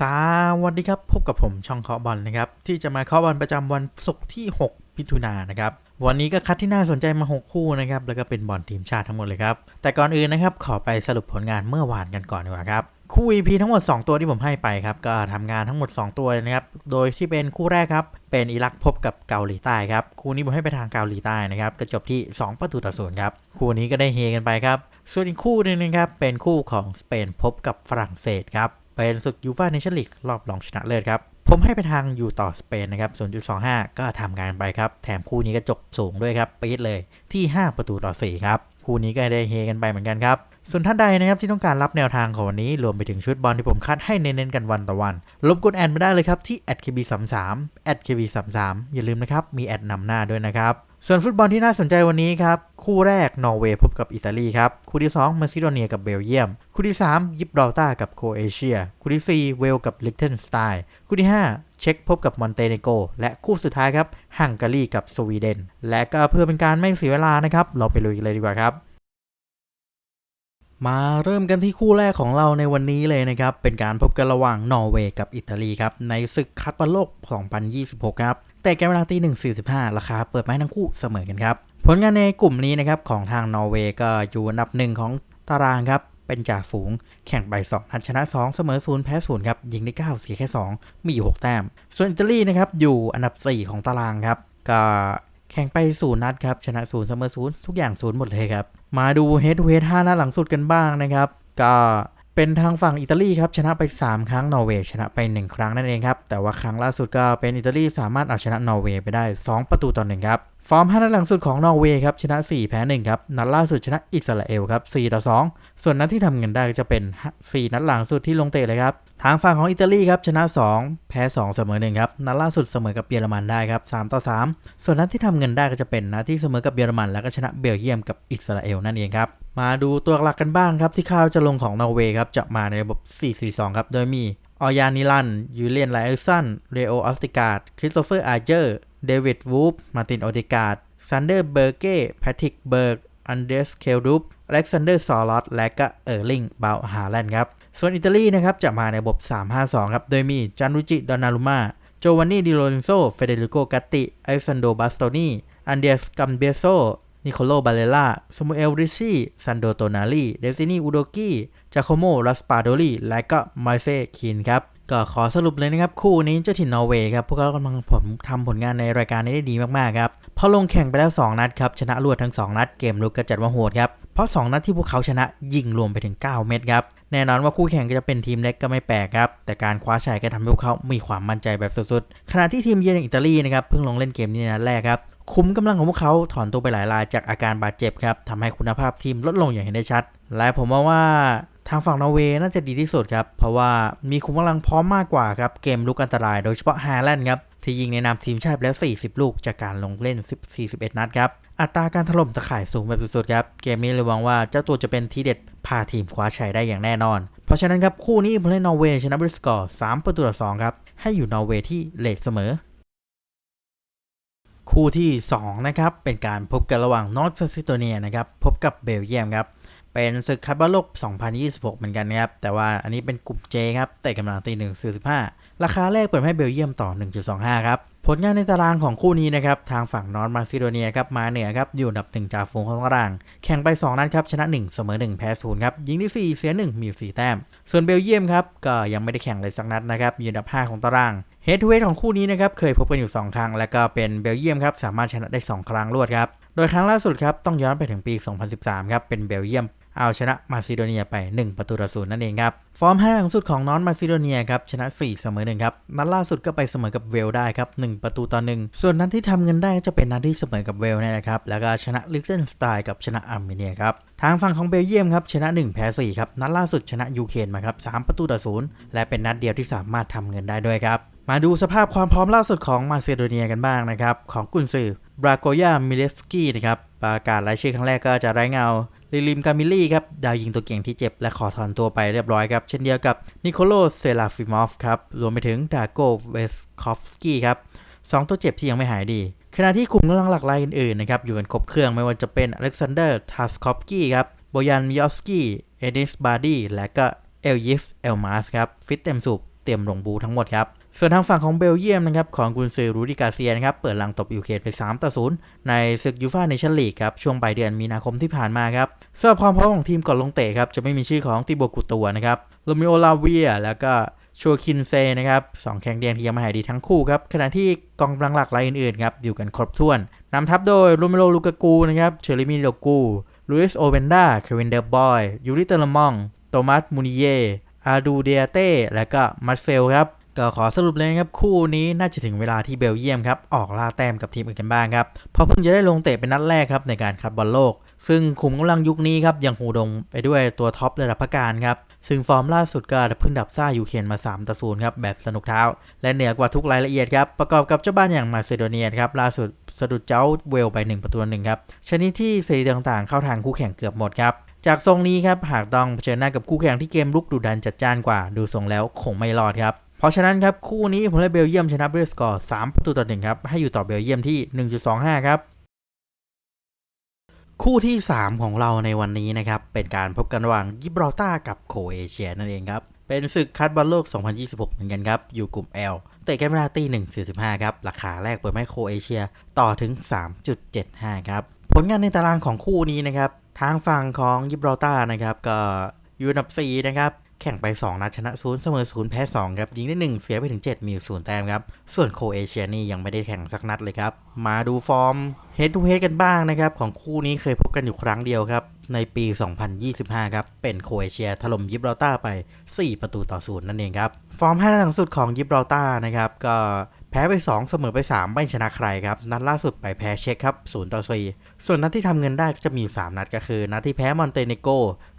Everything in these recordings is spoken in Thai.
สวัสดีครับพบกับผมช่องเคาะบอลนะครับที่จะมาเคาะบอลประจำวันศุกร์ที่ 6 พิถุนานะครับวันนี้ก็คัดที่น่าสนใจมา 6 คู่นะครับแล้วก็เป็นบอลทีมชาติทั้งหมดเลยครับแต่ก่อนอื่นนะครับขอไปสรุปผลงานเมื่อวานกันก่อนดีกว่าครับคู่ EP ทั้งหมด 2 ตัวที่ผมให้ไปครับก็ทำงานทั้งหมด 2 ตัวเลยนะครับโดยที่เป็นคู่แรกครับเป็นอิรักพบกับเกาหลีใต้ครับคู่นี้ผมให้ไปทางเกาหลีใต้นะครับก็จบที่ 2 ประตูต่อศูนย์ครับคู่นี้ก็ได้เฮกันไปครับส่วนอีกคู่หนึงนะครับเป็นคู่ของสเปนพบกับฝรั่งเศสครับ เป็นศึกยูฟ่าเนชั่นลีกรอบรองชนะเลิศครับผมให้ไปทางอยู่ต่อสเปนนะครับ 0.25 ก็ทำงานไปครับ แถมคู่นี้ก็จบสูงด้วยครับปีดเลยที่ 5 ประตูต่อ 4 ครับ คู่นี้ก็ได้เฮกันไปเหมือนกันครับ ส่วนท่านใดนะครับที่ต้องการรับแนวทางของวันนี้ รวมไปถึงชุดบอลที่ผมคัดให้เน้นๆกันวันต่อวันรบกวนแอดมาได้เลยครับที่ @kb33 @kb33 อย่าลืมนะครับ มีแอดนำหน้าด้วยนะครับ ส่วนฟุตบอลที่น่าสนใจวันนี้ครับ คู่แรกนอร์เวย์พบกับอิตาลีครับ คู่ที่2มาซิโดเนียกับเบลเยียม คู่ที่ 3 ยิบรอลตากับโคเอเชีย คู่ที่ 4 เวลกับลิเทนสไตน์คู่ที่ 5 เช็กพบกับมอนเตเนโกและคู่สุดท้ายครับฮังการีกับสวีเดน และก็เพื่อเป็นการไม่เสียเวลานะครับ เราไปลุยกันเลยดีกว่าครับมาเริ่มกันที่คู่แรกของเราในวันนี้เลยนะครับ เป็นการพบกันระหว่างนอร์เวย์กับอิตาลีครับ ในศึกคัดบอลโลก 2026 ครับ แต่แกนเวลาตี1.45 ราคาเปิดไม้ทั้งคู่เสมอกันครับ ผลงานในกลุ่มนี้นะครับของทางนอร์เวย์ก็อยู่อันดับหนึ่งของตารางครับเป็นจ่าฝูง แข่งไป2นัดชนะ 2 เสมอ0แพ้0ครับยิงได้9เสียแค่ 2 มีอยู่ 6 แต้ม ส่วนอิตาลีนะครับอยู่อันดับ 4 ของตารางครับ ก็แข่งไป0นัดครับชนะ0เสมอ0ทุกอย่าง0หมดเลยครับ มาดูเฮดเฮด5นัดหลังสุดกันบ้างนะครับ ก็เป็นทางฝั่งอิตาลีครับชนะไป 3 ครั้งนอร์เวย์ชนะไป 1 ครั้งนั่นเองครับแต่ว่าครั้งล่าสุดก็เป็นอิตาลีสามารถเอาชนะนอร์เวย์ไปได้ 2 ประตูต่อหนึ่งครับ ฟอร์ม 5 นัดหลังสุดของนอร์เวย์ครับ ชนะ 4 แพ้ 1 ครับ นัดล่าสุดชนะอิสราเอลครับ 4 ต่อ 2 ส่วนนัดที่ทำเงินได้จะเป็น 4 นัดหลังสุดที่ลงเตะเลยครับ ทางฝั่งของอิตาลีครับ ชนะ 2 แพ้ 2 เสมอ 1 ครับ นัดล่าสุดเสมอกับเยอรมันได้ครับ 3 ต่อ 3 ส่วนนัดที่ทำเงินได้ก็จะเป็นนัดที่เสมอกับเยอรมัน แล้วก็ชนะเบลเยียมกับอิสราเอลนั่นเองครับ มาดูตัวหลักกันบ้างครับที่คาดจะลงของนอร์เวย์ครับจะมาในระบบ 4-4-2 ครับ โดยมี ออยานิลัน ยูเลียนไลเอลสัน เรโอออสติกาดคริสโตเฟอร์อาร์เจอร์ เดวิดวูฟ มาตินโอเดกาดซันเดอร์เบอร์เก้ แพทริกเบิร์ก อันเดรสเคลรูปอเล็กซานเดอร์ซอลอตและก็เออร์ลิง บาวฮาแลนด์ครับ ส่วนอิตาลีนะครับจะมาในระบบ 3-5-2 ครับ โดยมีจานุจิ ดอนนารุมาโจวานนี่ ดิโลเรนโซ เฟเดริโก กัตติ อเล็กซานโดบาสโตนีอันเดียสกัมเบโซ นิโคโลบาเลล่าสมูเอลริชี่ซันโดโตนาลีเดซินีอูโดกี้จาโคโมรัสปาโดลีและก็มาเซคินครับก็ขอสรุปเลยนะครับ คู่นี้เจ้าถิ่นนอร์เวย์ครับ พวกเขากำลังผมทำผลงานในรายการนี้ได้ดีมาก ๆ ครับพอลงแข่งไปแล้ว 2 นัดครับ ชนะรวดทั้ง 2 นัดเกมลุกก็จัดว่าโหดครับ เพราะ 2 นัดที่พวกเขาชนะยิงรวมไปถึง 9 เม็ดครับ แน่นอนว่าคู่แข่งก็จะเป็นทีมเล็กก็ไม่แปลกครับ แต่การคว้าชัยก็ทำให้พวกเขามีความมั่นใจแบบสุดๆขณะที่ทีมเยือนอย่างอิตาลีนะครับเพิ่งลงเล่นเกมนี้ในนัดแรกครับ คุมกำลังของพวกเขาถอนตัวไปหลายรายจากอาการบาดเจ็บครับทำให้คุณภาพทีมลดลงอย่างเห็นได้ชัด และผมว่าว่าทางฝั่งนอร์เวย์น่าจะดีที่สุดครับ เพราะว่ามีคุมกำลังพร้อมมากกว่าครับ เกมลุกอันตรายโดยเฉพาะฮาแลนด์ครับที่ยิงในนามทีมชาติแล้ว 40 ลูกจากการลงเล่น 41 นัดครับ อัตราการถล่มตะข่ายสูงแบบสุดๆครับ เกมนี้เลยหวังว่าเจ้าตัวจะเป็นทีเด็ดพาทีมคว้าชัยได้อย่างแน่นอน เพราะฉะนั้นครับคู่นี้ผมเล่นนอร์เวย์ชนะบริสกอร์3ประตูต่อ2ครับ ให้อยู่นอร์เวย์ที่เลทเสมอ คู่ที่ 2 นะครับ เป็นการพบกันระหว่างนอร์ทเฟซิโตเนียนะครับ พบกับเบลเยียมครับ เป็นศึกคัดบอลโลก 2026 เหมือนกันนะครับ แต่ว่าอันนี้เป็นกลุ่ม J ครับแต่กำลังตี1.45ราคาแรกเปิดให้เบลเยียมต่อ 1.25 ครับ ผลงานในตารางของคู่นี้นะครับ ทางฝั่งนอร์ทมาซิโดเนียครับ มาเหนือครับ อยู่อันดับ 1จากฝูงของตาราง แข่งไป 2 นัดครับ ชนะ 1 เสมอ 1 แพ้0ครับ ยิงได้4เสีย 1 มี4แต้ม ส่วนเบลเยียมครับ ก็ยังไม่ได้แข่งเลยสักนัดนะครับ อยู่อันดับ 5 ของตาราง เฮดทูเฮดของคู่นี้นะครับเคยพบกันอยู่ 2 ครั้ง และก็เป็นเบลเยียมครับสามารถชนะได้ 2 ครั้งรวดครับ โดยครั้งล่าสุดครับต้องย้อนไปถึงปี 2013 ครับเป็นเบลเยียมเอาชนะมาซิโดเนียไป 1 ประตูต่อศูนย์นั่นเองครับ ฟอร์ม5หลังสุดของนอนมาซิโดเนียครับชนะ 4 เสมอ1ครับ นัดล่าสุดก็ไปเสมอกับเวลได้ครับ 1 ประตูต่อ 1 ส่วนนัดที่ทำเงินได้จะเป็นนัดที่เสมอกับเวลนี่แหละครับ แล้วก็ชนะลิเทนสไตน์กับชนะอาร์เมเนียครับ ทางฝั่งของเบลเยียมครับชนะ 1 แพ้4ครับ นัดล่าสุดชนะยูเครนมาครับ3ประตูต่อศูนย์และเป็นนัดเดียวที่สามารถทำเงินได้ด้วยครับมาดูสภาพความพร้อมล่าสุดของมาซิโดเนียกันบ้างนะครับ ของกุนซือบราโกยามิเลสกี้นะครับประกาศรายชื่อครั้งแรกก็จะไร้เงาลิลิมกามิลี่ครับ ดาวยิงตัวเก่งที่เจ็บและขอถอนตัวไปเรียบร้อยครับ เช่นเดียวกับนิโคโลเซลาฟิมอฟครับ รวมไปถึงดาโกเวสคอฟสกี้ครับสองตัวเจ็บที่ยังไม่หายดี ขณะที่คุมกำลังหลักรายอื่นๆนะครับ อยู่กันครบเครื่องไม่ว่าจะเป็นอเล็กซานเดอร์ทัสคอฟสกี้ครับโบยันมิยอฟสกี้เอเดิสบาร์ดีและก็เอลยิฟเอลมาสครับฟิตเต็มสูบเตรียมลงบูทั้งหมดครับ ส่วนทางฝั่งของเบลเยียมนะครับของกุนซือรูดิกาเซียนะครับเปิดลังตบยูเครนไป3ต่อ0ในศึกยูฟ่าเนชั่นลีกครับช่วงปลายเดือนมีนาคมที่ผ่านมาครับสำหรับความพร้อมของทีมก่อนลงเตะครับจะไม่มีชื่อของติโบกุตัวนะครับโรมิโอลาเวียแล้วก็ชัวคินเซนะครับสองแข่งเดียนที่ยังไม่หายดีทั้งคู่ครับขณะที่กองกำลังหลักรายอื่นๆครับอยู่กันครบถ้วนนำทัพโดยโรเมโรลูกากูนะครับเชอริมิโลกูลุยส์โอเวนดาเควินเดอร์บอยยูริเตอร์ลมองโตมัสมูนิเยอาดูเดียเต้และก็มัสเซลครับ ก็ขอสรุปเลยนะครับ คู่นี้น่าจะถึงเวลาที่เบลเยียมครับ ออกล่าแต้มกับทีมอื่นกันบ้างครับ เพราะเพิ่งจะได้ลงเตะเป็นนัดแรกครับในการคัดบอลโลก ซึ่งขุมกำลังยุคนี้ครับยังหูดงไปด้วยตัวท็อประดับพักการครับ ซึ่งฟอร์มล่าสุดก็เพิ่งดับซ่ายูเคนมา3ต่อ0ครับแบบสนุกเท้า และเหนือกว่าทุกรายละเอียดครับประกอบกับเจ้าบ้านอย่างมาซิโดเนียครับล่าสุดสะดุดเจ้าเวลไป1ประตูหนึ่งครับชนิดที่สถิติต่างๆ เข้าทางคู่แข่งเกือบหมดครับจากทรงนี้ครับหากต้องเผชิญหน้ากับคู่แข่งที่เกมลุกดุดันจัดจ้านกว่า ดูทรงแล้วคงไม่รอดครับ เพราะฉะนั้นครับคู่นี้ผมให้เบลเยียมชนะด้วยสกอร์ 3 ประตูต่อหนึ่งครับให้อยู่ต่อเบลเยียมที่ 1.25 ครับ คู่ที่ 3 ของเราในวันนี้นะครับเป็นการพบกันระหว่างยิบราลตาร์กับโคเอเชียนั่นเองครับเป็นศึกคัดบอลโลก 2026 เหมือนกันครับ อยู่กลุ่ม L เตะกันเวลาตี1.45ครับ ราคาแรกเปิดให้โครเอเชียต่อถึง 3.75 ครับ ผลงานในตารางของคู่นี้นะครับ ทางฝั่งของยิบราลตาร์นะครับ ก็อยู่อันดับ 4 นะครับ แข่งไป 2 นัดชนะ0เสมอ0แพ้2ครับยิงได้ 1 เสียไปถึง 7 มี0แต้มครับ ส่วนโคเอเชียนี่ยังไม่ได้แข่งสักนัดเลยครับ มาดูฟอร์มเฮดทูเฮดกันบ้างนะครับ ของคู่นี้เคยพบกันอยู่ครั้งเดียวครับ ในปี 2025 ครับ เป็นโคเอเชียถล่มยิบราลตาไป 4 ประตูต่อ0นั่นเองครับ ฟอร์ม5นัดหลังสุดของยิบราลตานะครับก็ แพ้ไป 2 เสมอไป 3 ไม่ชนะใครครับ นัดล่าสุดไปแพ้เช็คครับ0ต่อ4ส่วนนัดที่ทำเงินได้ก็จะมีอยู่3นัดก็คือ นัดที่แพ้มอนเตเนโก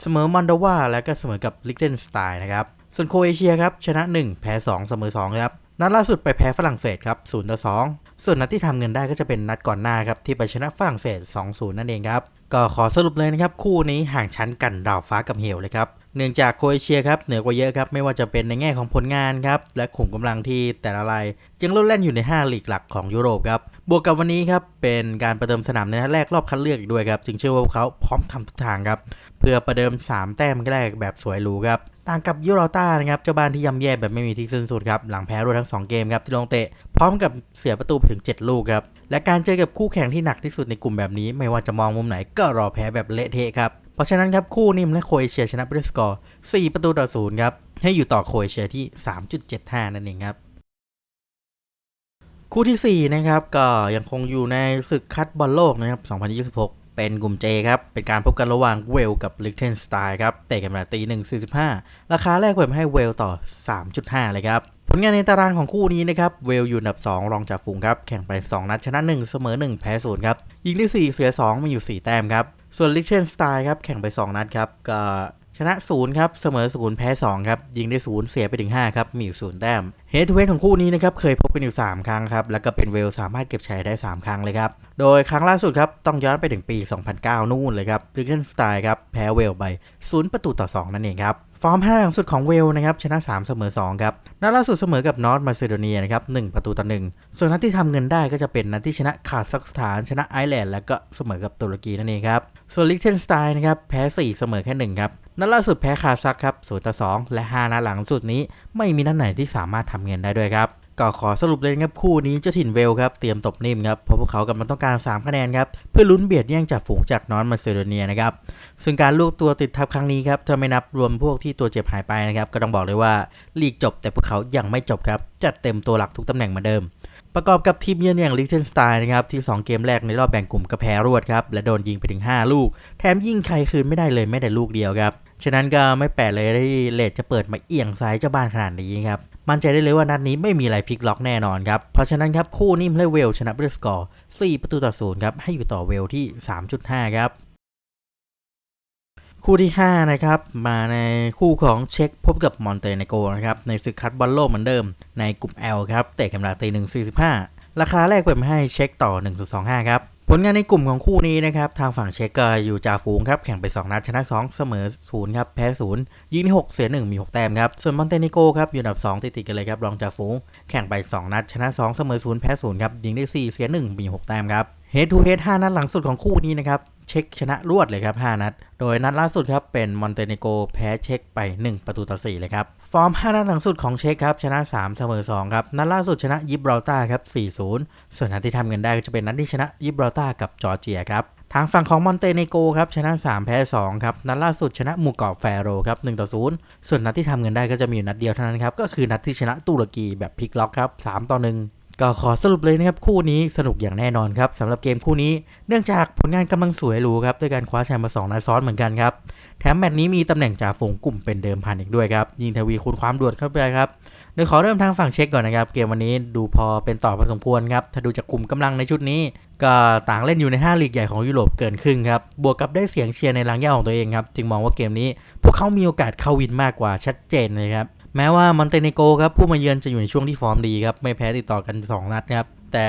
เสมอมอนโดวาและก็เสมอกับลิกเทนสไตน์นะครับ ส่วนโคเอเชียครับชนะ 1 แพ้ 2 เสมอ2ครับนัดล่าสุดไปแพ้ฝรั่งเศสครับ0ต่อ2ส่วนนัดที่ทำเงินได้ก็จะเป็นนัดก่อนหน้าครับที่ไปชนะฝรั่งเศส 2-0 นั่นเองครับก็ขอสรุปเลยนะครับคู่นี้ห่างชั้นกันดาวฟ้ากับเหวเลยครับ เนื่องจากโครเอเชียครับเหนือกว่าเยอะครับไม่ว่าจะเป็นในแง่ของผลงานครับและขุมกำลังที่แต่ละรายยังลดแล่นอยู่ใน 5 ลีกหลักของยุโรปครับบวกกับวันนี้ครับเป็นการประเดิมสนามในนัดแรกรอบคัดเลือกอีกด้วยครับจึงเชื่อว่าพวกเขาพร้อมทำทุกทางครับเพื่อประเดิม 3 แต้มแรกแบบสวยหรูครับต่างกับยูโรต้านะครับเจ้าบ้านที่ย่ำแย่แบบไม่มีที่สิ้นสุดครับหลังแพ้รวดทั้ง 2 เกมครับที่ลงเตะพร้อมกับเสียประตูไปถึง 7 ลูกครับและการเจอกับคู่แข่งที่หนักที่สุดในกลุ่มแบบนี้ ไม่ว่าจะมองมุมไหนก็รอแพ้แบบเละเทะครับ เพราะฉะนั้นครับคู่นี้และโคเอเชียชนะไปด้วยสกอร์4ประตูต่อศูนย์ครับให้อยู่ต่อโคเอเชียที่ 3.75 นั่นเองครับคู่ทีสี่ 4 นะครับ ก็ยังคงอยู่ในศึกคัดบอลโลกนะครับ 2026 เป็นกลุ่ม J ครับ เป็นการพบกันระหว่างเวลกับลิกเทนสไตน์ครับ เตะกันเวลาตี1.45ราคาแรกเปิดให้เวลต่อ 3.5 เลยครับ ผลงานในตารางของคู่นี้นะครับ เวลอยู่อันดับ 2 รองจากฝูงครับ แข่งไป 2 นัดชนะ 1 เสมอ 1 แพ้0ครับ ยิงได้ 4 เสีย 2มีอยู่ 4 แต้มครับ ส่วนลิเชนสไตล์ครับแข่งไป 2 นัดครับก็ชนะ0ครับ เสมอ0แพ้2ครับ ยิงได้ 0 เสียไปถึง 5 ครับ มีอยู่0แต้มเฮดทูเฮดของคู่นี้นะครับ เคยพบกันอยู่ 3 ครั้งครับ แล้วก็เป็นเวลสามารถเก็บชัยได้ 3 ครั้งเลยครับ โดยครั้งล่าสุดครับ ต้องย้อนไปถึงปี 2009 นู่นเลยครับลิเชนสไตล์ครับ แพ้เวลไป 0 ประตูต่อ 2 นั่นเองครับ ฟอร์ม5หลังสุดของเวลนะครับชนะ 3 เสมอ 2 ครับนัดล่าสุดเสมอกับนอร์ทมาซิโดเนียนะครับ1ประตูต่อ1ส่วนนัดที่ทำเงินได้ก็จะเป็นนัดที่ชนะคาซัคสถาน ชนะไอร์แลนด์แล้วก็เสมอกับตุรกีนั่นเองครับส่วนลิกเทนสไตน์นะครับแพ้ 4 เสมอแค่ 1 ครับนัดล่าสุดแพ้คาซัคครับ0ต่อ2และ 5นัดหลังสุดนี้ไม่มีนัดไหนที่สามารถทำเงินได้ด้วยครับ ก็ขอสรุปเลยนะครับคู่นี้เจ้าถิ่นเวลครับเตรียมตบนิ่มครับเพราะพวกเขากำลังต้องการ 3 คะแนนครับเพื่อลุ้นเบียดแย่งจากฝูงจากนอร์ทมาซิโดเนียนะครับซึ่งการลูกตัวติดทับครั้งนี้ครับถ้าไม่นับรวมพวกที่ตัวเจ็บหายไปนะครับก็ต้องบอกเลยว่าลีกจบแต่พวกเขายังไม่จบครับจัดเต็มตัวหลักทุกตำแหน่งเหมือนเดิม ประกอบกับทีมเยือนอย่างลิเทนสไตน์นะครับที่ 2 เกมแรกในรอบแบ่งกลุ่มก็แพ้รวดครับและโดนยิงไปถึง 5 ลูก แถมยิงใครคืนไม่ได้เลยแม้แต่ลูกเดียวครับฉะนั้นก็ไม่แปลกเลยที่เลดจะเปิดมาเอียงซ้ายเจ้าบ้านขนาดนี้ครับมั่นใจได้เลยว่านัดนี้ไม่มีอะไรพลิกล็อกแน่นอนครับ เพราะฉะนั้นครับ คู่นี้และเวลชนะด้วยสกอร์ 4 ประตูต่อศูนย์ครับ ให้อยู่ต่อเวลที่ 3.5 ครับ คู่ที่ 5 นะครับ มาในคู่ของเช็กพบกับมอนเตเนโกนะครับ ในศึกคัดบอลโลกเหมือนเดิม ในกลุ่ม L ครับ เตะกันเวลาตี1.45ราคาแรกเปิดมาให้เช็คต่อ 1.25 ครับ ผลงานในกลุ่มของคู่นี้นะครับ ทางฝั่งเช็กก็อยู่จ่าฝูงครับ แข่งไป 2 นัดชนะ 2 เสมอ0ครับแพ้0ยิงได้6เสีย 1 มี 6 แต้มครับ ส่วนมอนเตเนโกครับ อยู่อันดับ 2 ติดๆกันเลยครับรองจ่าฝูง แข่งไป 2 นัดชนะ 2 เสมอ0แพ้0ครับยิงได้ 4 เสีย 1 มี 6 แต้มครับเฮดทูเฮด5นัดหลังสุดของคู่นี้นะครับ เช็คชนะรวดเลยครับ 5 นัด โดยนัดล่าสุดครับเป็นมอนเตเนโกแพ้เช็คไป 1 ประตูต่อ 4 เลยครับ ฟอร์ม 5 นัดหลังสุดของเช็คครับชนะ 3 เสมอ 2 ครับ นัดล่าสุดชนะยิบราลตาครับ 4-0 ส่วนนัดที่ทำเงินได้ก็จะเป็นนัดที่ชนะยิบราลตากับจอร์เจียครับทางฝั่งของมอนเตเนโกครับชนะ 3 แพ้ 2 ครับ นัดล่าสุดชนะหมู่เกาะแฟโรครับ1ต่อ0ส่วนนัดที่ทำเงินได้ก็จะมีอยู่นัดเดียวเท่านั้นครับ ก็คือนัดที่ชนะตุรกีแบบพลิกล็อกครับ3ต่อ1 ก็ขอสรุปเลยนะครับคู่นี้สนุกอย่างแน่นอนครับสำหรับเกมคู่นี้เนื่องจากผลงานกำลังสวยหรูครับด้วยการคว้าแชมป์มา2นัดซ้อนเหมือนกันครับแถมแมตช์นี้มีตำแหน่งจ่าฝูงกลุ่มเป็นเดิมพันอีกด้วยครับยิงทวีคูณความด่วนเข้าไปครับโดยขอเริ่มทางฝั่งเช็คก่อนนะครับเกมวันนี้ดูพอเป็นต่อพอสมควรครับถ้าดูจากกลุ่มกำลังในชุดนี้ ก็ต่างเล่นอยู่ใน5ลีกใหญ่ของยุโรปเกินครึ่งครับบวกกับได้เสียงเชียร์ในรังย่าของตัวเองครับจึงมองว่าเกมนี้ พวกเขามีโอกาสเข้าวินมากกว่าชัดเจนเลยครับ แม้ว่า มอนเตเนโกครับผู้มาเยือนจะอยู่ในช่วงที่ฟอร์มดีครับไม่แพ้ติดต่อกัน 2 นัดครับแต่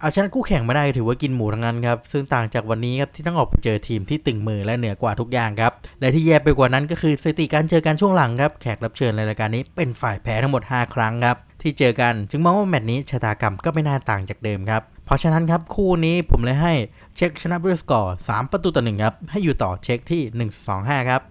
เอาชนะคู่แข่งมาได้ถือว่ากินหมูทั้งนั้นครับ ซึ่งต่างจากวันนี้ครับที่ต้องออกไปเจอทีมที่ตึงมือและเหนือกว่าทุกอย่างครับ และที่แย่ไปกว่านั้นก็คือสถิติการเจอกันช่วงหลังครับแขกรับเชิญในรายการนี้เป็นฝ่ายแพ้ทั้งหมด 5 ครั้งครับที่เจอกันจึงมองว่าแมตช์นี้ชะตากรรมก็ไม่น่าต่างจากเดิมครับเพราะฉะนั้นครับคู่นี้ผมเลยให้เช็คชนะด้วยสกอร์3ประตูต่อหนึ่งครับให้อยู่ต่อเช็คที่ 1-2-5ครับ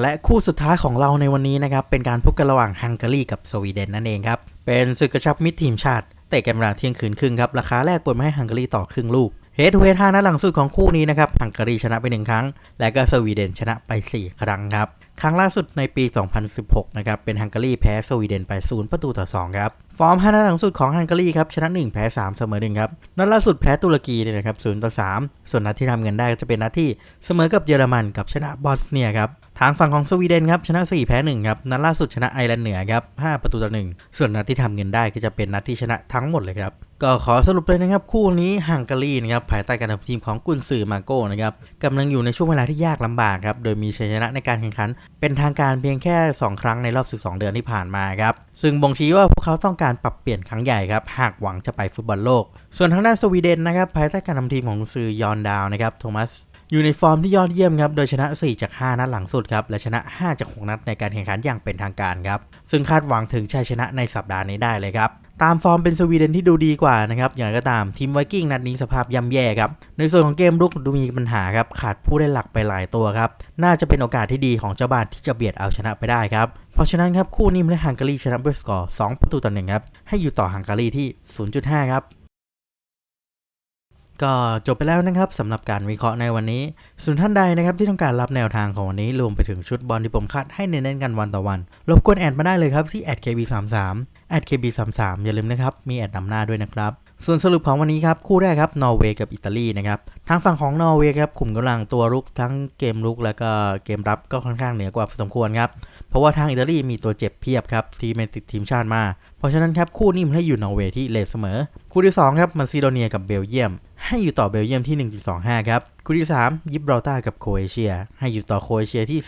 และคู่สุดท้ายของเราในวันนี้นะครับ เป็นการพบกันระหว่างฮังการีกับสวีเดนนั่นเองครับ เป็นศึกกระชับมิตรทีมชาติเตะกันเวลาเที่ยงคืนครึ่งครับ ราคาแรกเปิดมาให้ฮังการีต่อครึ่งลูกเฮดทูเฮดห้านัดหลังสุดของคู่นี้นะครับฮังการีชนะไป 1 ครั้ง และก็สวีเดนชนะไป 4 ครั้งครับ ครั้งล่าสุดในปี 2016 นะครับ เป็นฮังการีแพ้สวีเดนไป 0 ประตูต่อ 2 ครับ ฟอร์ม5นัดหลังสุดของฮังการีครับ ชนะ 1 แพ้ 3 เสมอ 1 ครับ นัดล่าสุดแพ้ตุรกีเนี่ยนะครับ 0 ต่อ 3 ส่วนนัดที่ทำเงินได้ก็จะเป็นนัดที่เสมอกับเยอรมันกับชนะบอสเนียครับ ทางฝั่งของสวีเดนครับ ชนะ 4 แพ้ 1 ครับ นัดล่าสุดชนะไอร์แลนด์เหนือครับ 5 ประตูต่อ 1 ส่วนนัดที่ทำเงินได้ก็จะเป็นนัดที่ชนะทั้งหมดเลยครับก็ขอสรุปเลยนะครับ คู่นี้ฮังการีนะครับภายใต้การทำทีมของกุนซือมาโก้นะครับกำลังอยู่ในช่วงเวลาที่ยากลำบากครับโดยมีชัยชนะในการแข่งขันเป็นทางการเพียงแค่ 2 ครั้งในรอบ 12 เดือนที่ผ่านมาครับ ซึ่งบ่งชี้ว่าพวกเขาต้องการปรับเปลี่ยนครั้งใหญ่ครับ หากหวังจะไปฟุตบอลโลก ส่วนทางด้านสวีเดนนะครับ ภายใต้การนำทีมของซือยอนดาวนะครับ โทมัส อยู่ในฟอร์มที่ยอดเยี่ยมครับ โดยชนะ 4 จาก 5 นัดหลังสุดครับ และชนะ 5 จาก 6 นัดในการแข่งขันอย่างเป็นทางการครับ ซึ่งคาดหวังถึงชัยชนะในสัปดาห์นี้ได้เลยครับตามฟอร์มเป็นสวีเดนที่ดูดีกว่านะครับ อย่างไรก็ตามทีมไวกิ้งนัดนี้สภาพย่ำแย่ครับ ในส่วนของเกมรุกดูมีปัญหาครับ ขาดผู้เล่นหลักไปหลายตัวครับ น่าจะเป็นโอกาสที่ดีของเจ้าบ้านที่จะเบียดเอาชนะไปได้ครับ เพราะฉะนั้นครับคู่นี้และฮังการีชนะด้วยสกอร์ 2 ประตูต่อหนึ่งครับ ให้อยู่ต่อฮังการีที่ 0.5 ครับ ก็จบไปแล้วนะครับสำหรับการวิเคราะห์ในวันนี้ ส่วนท่านใดนะครับที่ต้องการรับแนวทางของวันนี้รวมไปถึงชุดบอลที่ผมคัดให้เน้นๆกันวันต่อวัน รบกวนแอดมาได้เลยครับที่ @kb33 @kb33 อย่าลืมนะครับ มีแอดนำหน้าด้วยนะครับ ส่วนสรุปของวันนี้ครับ คู่แรกครับนอร์เวย์กับอิตาลีนะครับทางฝั่งของนอร์เวย์ครับขุมกำลังตัวรุกทั้งเกมรุกแล้วก็เกมรับก็ค่อนข้างเหนือกว่าพอสมควรครับ เพราะว่าทางอิตาลีมีตัวเจ็บเพียบครับที่ไม่ติดทีมชาติมา เพราะฉะนั้นครับคู่นี้มันให้อยู่นอร์เวย์ที่เลทเสมอ คู่ที่2ครับมันซิโดเนียกับเบลเยียม ให้อยู่ต่อเบลเยียมที่ 1.25 ครับ คู่ที่ 3 ยิบราลตากับโคเอเชีย ให้อยู่ต่อโคเอเชียที่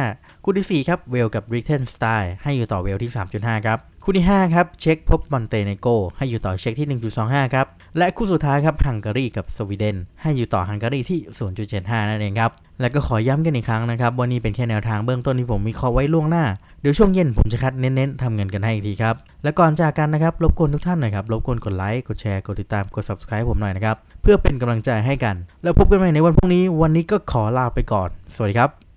3.75 คู่ที่ 4 ครับเวลกับริกเทนสไตน์ให้อยู่ต่อเวลที่ 3.5 ครับ คู่ที่ 5 ครับเช็คพบมอนเตเนโกให้อยู่ต่อเช็คที่ 1.25 ครับ และคู่สุดท้ายครับฮังการีกับสวีเดน ให้อยู่ต่อฮังการีที่ 0.75 นั่นเองครับและก็ขอย้ำกันอีกครั้งนะครับว่านี่เป็นแค่แนวทางเบื้องต้นที่ผมวิเคราะห์ไว้ล่วงหน้า เดี๋ยวช่วงเย็นผมจะคัดเน้นๆทำเงินกันให้อีกทีครับ และก่อนจากกันนะครับ รบกวนทุกท่านหน่อยครับ รบกวนกดไลค์กดแชร์กดติดตามกด subscribe ผมหน่อยนะครับ เพื่อเป็นกำลังใจให้กัน แล้วพบกันใหม่ในวันพรุ่งนี้ วันนี้ก็ขอลาไปก่อน สวัสดีครับ